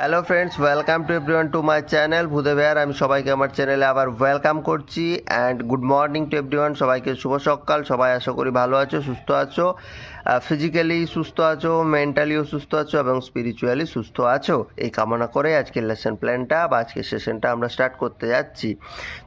Hello friends welcome to everyone to my channel ভূদেবেয়ার আমি সবাইকে আমার চ্যানেলে আবার ওয়েলকাম করছি and good morning to everyone সবাইকে শুভ সকাল, সবাই আশা করি ভালো আছো, সুস্থ আছো ফিজিক্যালি সুস্থ আছো মেন্টালিও সুস্থ আছো এবং স্পিরিচুয়ালি সুস্থ আছো। এই কামনা করে আজকের লেসন প্ল্যানটা বা আজকের সেশনটা আমরা স্টার্ট করতে যাচ্ছি।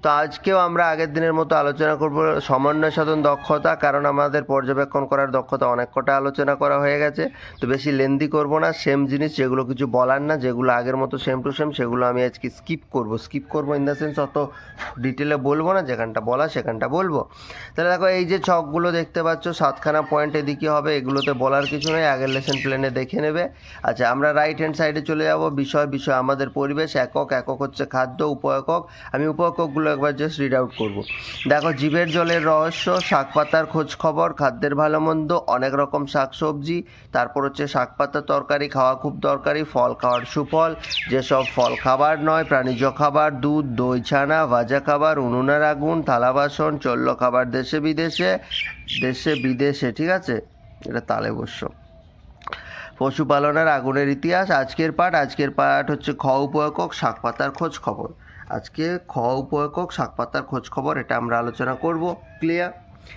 তো আজকেও আমরা আগের দিনের মতো আলোচনা করব সমন্বয় সাধন দক্ষতা, কারণ আমাদের পর্যবেক্ষণ করার দক্ষতা অনেক কটা আলোচনা করা হয়ে গেছে। তো বেশি লেন্দি করব না সেম জিনিস, যেগুলো কিছু বলার না, যেগুলো আগের মতো সেম টু সেম সেগুলো আমি আজকে স্কিপ করব। স্কিপ করব ইন দ্য সেন্স অত ডিটেলে বলব না, যেখানটা বলা সেখানটা বলব। তাহলে দেখো, এই যে ছকগুলো দেখতে পাচ্ছ, সাতখানা পয়েন্ট এদিকে হবে, এগুলোতে বলার কিছু নেই, আগের লেসন প্ল্যানে দেখে নেবে। আচ্ছা আমরা রাইট হ্যান্ড সাইডে চলে যাব, বিষয় বিষয়, আমাদের পরিবেশ, একক একক হচ্ছে খাদ্য উপ একক আমি উপ এককগুলো একবার জাস্ট রিড আউট করব। দেখো, জীবের জলের রহস্য, শাক পাতার খোঁজ খবর, খাদ্যের ভালো মন্দ, অনেক রকম শাক সবজি, তারপর হচ্ছে শাক পাতার তরকারি, খাওয়া খুব দরকারি, ফল খাওয়ার সুফল যেসব ফল খাবার নয়, প্রাণীজ খাবার, দুধ, দই, ছানা, ভাজা খাবার উনুনের আগুন থালা বাসন, চলল খাবার দেশে বিদেশে দেশে বিদেশে, ঠিক আছে? এটা তালে বস্য পশুপালনের আগুনের ইতিহাস, আজকের পাঠ আজকের পাঠ হচ্ছে খ উপয়কক শাক পাতার খোঁজ খবর। আজকে খ উপয়কক শাক পাতার খোঁজ খবর, এটা আমরা আলোচনা করব। ক্লিয়ার?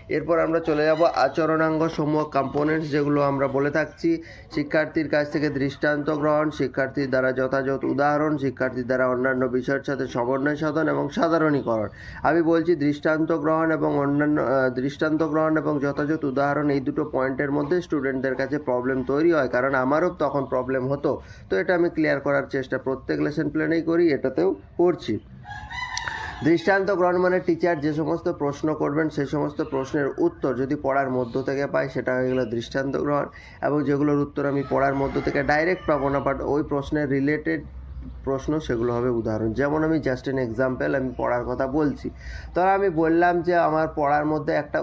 এরপর আমরা চলে যাব আচরণাঙ্গ সমূহ কম্পোনেন্টস যেগুলো আমরা বলে থাকছি। শিক্ষার্থীর কাছ থেকে দৃষ্টান্ত গ্রহণ, শিক্ষার্থীর দ্বারা যথাযথ উদাহরণ, শিক্ষার্থীর দ্বারা অন্যান্য বিষয়ের সাথে সমন্বয় সাধন এবং সাধারণীকরণ। আমি বলছি দৃষ্টান্ত গ্রহণ এবং অন্যান্য দৃষ্টান্ত গ্রহণ এবং যথাযথ উদাহরণ এই দুটো পয়েন্টের মধ্যে স্টুডেন্টদের কাছে প্রবলেম তৈরি হয়। কারণ আমারও তখন প্রবলেম হতো। তো এটা আমি ক্লিয়ার করার চেষ্টা, প্রত্যেক লেসন প্ল্যানেই করি, এটাতেও করছি। দৃষ্টান্ত গ্রহণ মানে টিচার যে সমস্ত প্রশ্ন করবেন সেই সমস্ত প্রশ্নের উত্তর যদি পড়ার মধ্য থেকে পাই, সেটা হয়ে গেলো দৃষ্টান্ত গ্রহণ। এবং যেগুলোর উত্তর আমি পড়ার মধ্য থেকে ডাইরেক্ট পাবো না বাট ওই প্রশ্নের রিলেটেড প্রশ্ন, সেগুলো হবে উদাহরণ। যেমন আমি জাস্ট এন এক্সাম্পল আমি পড়ার কথা বলছি। তো আমি বললাম যে আমার পড়ার মধ্যে একটা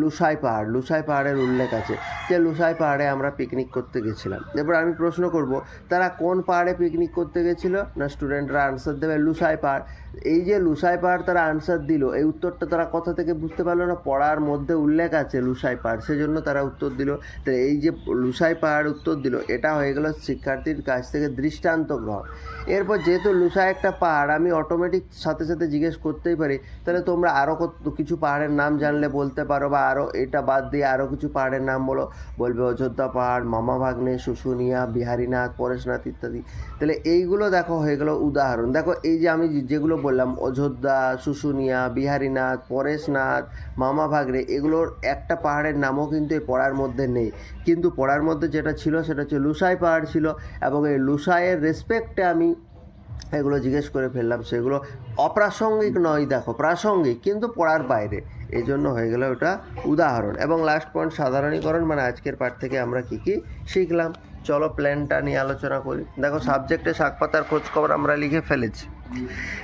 লুসাই পাহাড়, লুসাই পাহাড়ের উল্লেখ আছে। যে লুসাই পাহাড়ে আমরা পিকনিক করতে গেছিলাম। এবার আমি প্রশ্ন করব, তারা কোন পাহাড়ে পিকনিক করতে গেছিল? না স্টুডেন্টরা আনসার দেবে লুসাই পাহাড়। এই যে লুসাই পাহাড় তারা আনসার দিল, এই উত্তরটা তারা কোথা থেকে বুঝতে পারল না। পড়ার মধ্যে উল্লেখ আছে লুসাই পাহাড়, সেজন্য তারা উত্তর দিল। তো এই যে লুসাই পাহাড় উত্তর দিল, এটা হয়ে গেল শিক্ষার্থীর কাছ থেকে দৃষ্টান্ত গ্রহণ। এরপর যেহেতু লুসাই একটা পাহাড়, আমি অটোমেটিক সাথে সাথে জিজ্ঞেস করতেই পারি, তাহলে তোমরা আরও কিছু পাহাড়ের নাম জানলে বলতে পারো বা আরও এটা বাদ দিয়ে আরও কিছু পাহাড়ের নাম বলো। বলবে অযোধ্যা পাহাড়, মামা ভাগ্নে, শুশুনিয়া, বিহারীনাথ, পরেশনাথ ইত্যাদি। তাহলে এইগুলো দেখো হয়ে গেলো উদাহরণ। দেখো এই যে আমি যেগুলো বললাম, অযোধ্যা, শুশুনিয়া, বিহারীনাথ, পরেশনাথ, মামা ভাগরে এগুলোর একটা পাহাড়ের নামও কিন্তু এই পড়ার মধ্যে নেই। কিন্তু পড়ার মধ্যে যেটা ছিল সেটা হচ্ছে লুসাই পাহাড় ছিল এবং এই লুসাইয়ের রেসপেক্টে আমি এগুলো জিজ্ঞেস করে ফেললাম, সেগুলো অপ্রাসঙ্গিক নয়, দেখো, প্রাসঙ্গিক, কিন্তু পড়ার বাইরে। এই জন্য হয়ে গেল ওটা উদাহরণ। এবং লাস্ট পয়েন্ট সাধারণীকরণ মানে আজকের পাঠ থেকে আমরা কি কি শিখলাম। চলো প্ল্যানটা নিয়ে আলোচনা করি। দেখো সাবজেক্টে শাক পাতার খোঁজখবর আমরা লিখে ফেলেছি।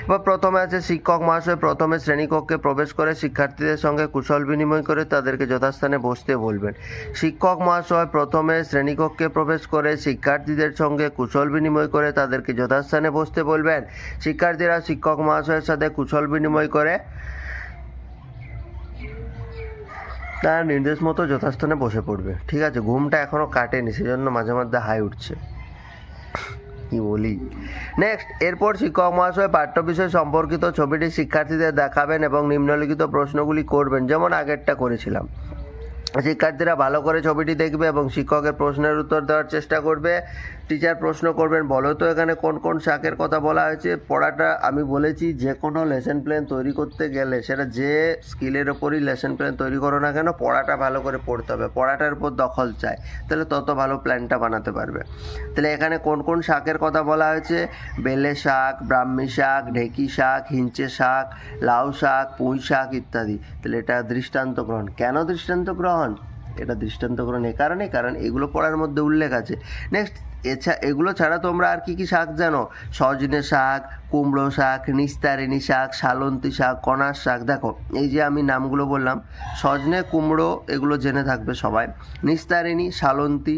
এবার প্রথমে আছে শিক্ষক মহাশয়, প্রথমে শ্রেণীকক্ষে প্রবেশ করে শিক্ষার্থীদের সঙ্গে কুশল বিনিময় করে তাদেরকে যথাস্থানে বসতে বলবেন। শিক্ষক মহাশয় প্রথমে শ্রেণীকক্ষে প্রবেশ করে শিক্ষার্থীদের সঙ্গে কুশল বিনিময় করে তাদেরকে যথাস্থানে বসতে বলবেন। শিক্ষার্থীরা শিক্ষক মহাশয়ের সাথে কুশল বিনিময় করে তার নির্দেশ মতো যথাস্থানে বসে পড়বে। ঠিক আছে, ঘুমটা এখনও কাটেনি, সেজন্য মাঝে মধ্যে হাই উঠছে। কি বলি। নেক্সট এরপর শিক্ষক মহাশয় পাঠ্য বিষয় সম্পর্কিত ছবিটি শিক্ষার্থীদের দেখাবেন এবং নিম্নলিখিত প্রশ্নগুলি করবেন, যেমন আগেরটা করেছিলাম। শিক্ষার্থীরা ভালো করে ছবিটি দেখবে এবং শিক্ষকের প্রশ্নের উত্তর দেওয়ার চেষ্টা করবে। টিচার প্রশ্ন করবেন, বলো তো এখানে কোন কোন শাকের কথা বলা হয়েছে? পড়াটা আমি বলেছি, যে কোনো লেসন প্ল্যান তৈরি করতে গেলে, সেটা যে স্কিলের ওপরই লেসন প্ল্যান তৈরি করো না কেন, পড়াটা ভালো করে পড়তে হবে। পড়াটার উপর দখল চায় তাহলে তত ভালো প্ল্যানটা বানাতে পারবে। তাহলে এখানে কোন কোন শাকের কথা বলা হয়েছে? বেলে শাক, ব্রাহ্মী শাক, ঢেকি শাক, হিঞ্চে শাক, লাউ শাক, পুঁই শাক ইত্যাদি। তাহলে এটা দৃষ্টান্ত গ্রহণ। কেন দৃষ্টান্ত গ্রহণ? এটা দৃষ্টান্ত করুন এ কারণে কারণ এগুলো পড়ার মধ্যে উল্লেখ আছে। নেক্সট এছা, এগুলো ছাড়া তোমরা আর কি কি শাক জানো? সজনে শাক, কুমড়ো শাক, নিস্তারিণী শাক, শালন্তী শাক কণার শাক। দেখো, এই যে আমি নামগুলো বললাম, সজনে, কুমড়ো এগুলো জেনে থাকবে সবাই। নিস্তারিণী সালন্তি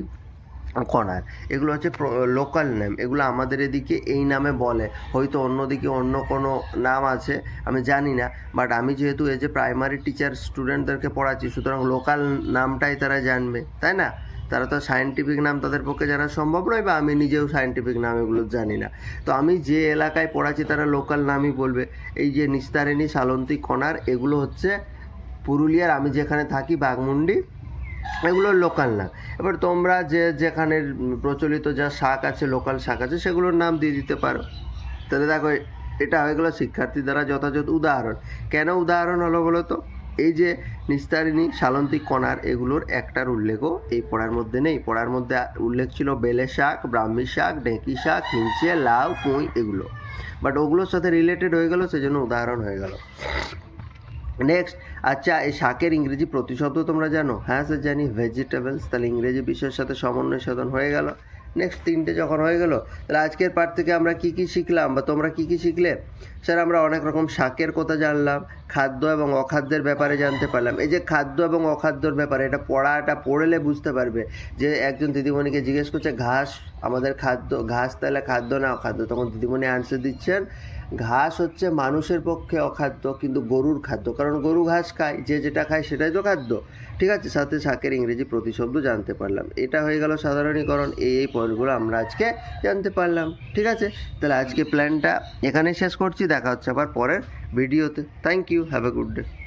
কণার এগুলো হচ্ছে লোকাল নেম এগুলো আমাদের এদিকে এই নামে বলে। হয়তো অন্যদিকে অন্য কোনো নাম আছে, আমি জানি না। বাট আমি যেহেতু এই যে প্রাইমারি টিচার স্টুডেন্টদেরকে পড়াচ্ছি, সুতরাং লোকাল নামটাই তারা জানবে, তাই না? তারা তো সায়েন্টিফিক নাম তাদের পক্ষে জানা সম্ভব নয় বা আমি নিজেও সায়েন্টিফিক নাম এগুলো জানি না। তো আমি যে এলাকায় পড়াচ্ছি তারা লোকাল নামই বলবে। এই যে নিস্তারিণী সালন্তী কণার এগুলো হচ্ছে পুরুলিয়ার। আমি যেখানে থাকি, বাঘমুন্ডি। এগুলো লোকাল না। এবার তোমরা যে যেখানে প্রচলিত যা শাক আছে লোকাল শাক আছে, সেগুলোর নাম দিয়ে দিতে পারো। তাহলে দেখো, এটা হয়ে গেলো শিক্ষার্থী দ্বারা যথাযথ উদাহরণ। কেন উদাহরণ হলো বলো তো? এই যে নিস্তারিণী সালন্তিক কণার এগুলোর একটার উল্লেখও এই পড়ার মধ্যে নেই। পড়ার মধ্যে উল্লেখ ছিল বেলে শাক, ব্রাহ্মী শাক, ঢেঁকি শাক হিঞ্চে লাউ, পুঁই এগুলো। বাট ওগুলোর সাথে রিলেটেড হয়ে গেল, সেজন্য উদাহরণ হয়ে গেল। নেক্সট আচ্ছা এই শাকের ইংরেজি প্রতিশব্দ তোমরা জানো? হ্যাঁ স্যার জানি ভেজিটেবলস তাহলে ইংরেজি বিষয়ের সাথে সমন্বয় সাধন হয়ে গেল। নেক্সট তিনটে যখন হয়ে গেল, তাহলে আজকের পাঠ থেকে আমরা কি কি শিখলাম বা তোমরা কি কি শিখলে? স্যার আমরা অনেক রকম শাকের কথা জানলাম। খাদ্য এবং অখাদ্যের ব্যাপারে জানতে পারলাম। এই যে খাদ্য এবং অখাদ্যর ব্যাপারে এটা পড়াটা পড়লে বুঝতে পারবে যে একজন দিদিমণিকে জিজ্ঞেস করছে, ঘাস আমাদের খাদ্য, ঘাস তাহলে খাদ্য না অখাদ্য? তখন দিদিমণি আনসার দিচ্ছেন, ঘাস হচ্ছে মানুষের পক্ষে অখাদ্য কিন্তু গরুর খাদ্য। কারণ গরু ঘাস খায়, যে যেটা খায় সেটাই তো খাদ্য। ঠিক আছে, সাথে শাকের ইংরেজি প্রতিশব্দ জানতে পারলাম। এটা হয়ে গেল সাধারণীকরণ। এই এই পয়েন্টগুলো আমরা আজকে জানতে পারলাম। ঠিক আছে, তাহলে আজকে প্ল্যানটা এখানেই শেষ করছি। দেখা হচ্ছে আবার পরের Video. Thank you. Have a good day.